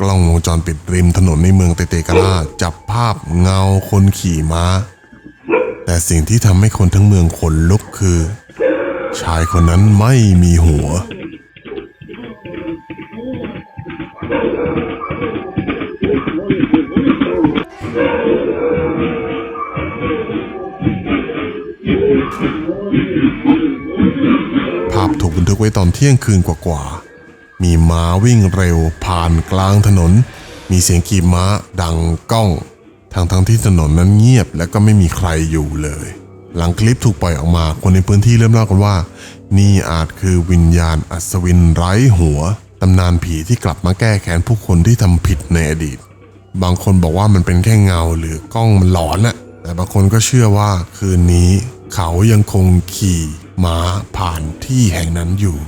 กล้องวงจรปิดริมถนนในเมืองเตเตกาลาจับภาพเงาคนขี่ม้า แต่สิ่งที่ทำให้คนทั้งเมืองขนลุกคือ ชายคนนั้นไม่มีหัว ภาพถูกบันทึกไว้ตอนเที่ยงคืนกว่าๆ มีม้าวิ่งเร็วผ่านกลางถนน มีเสียงขี่ม้าดังก้องทั้งทั้งๆที่ถนนนั้นเงียบและก็ไม่มีใครอยู่เลย หลังคลิปถูกปล่อยออกมา คนในพื้นที่เริ่มเล่ากันว่า นี่อาจคือวิญญาณอัศวินไร้หัวตำนานผีที่กลับมาแก้แค้นผู้คนที่ทำผิดในอดีต บางคนบอกว่ามันเป็นแค่เงาหรือกล้องมันหลอนนะแต่บางคนก็เชื่อว่าคืนนี้ เขายังคงขี่ม้าผ่านที่แห่งนั้นอยู่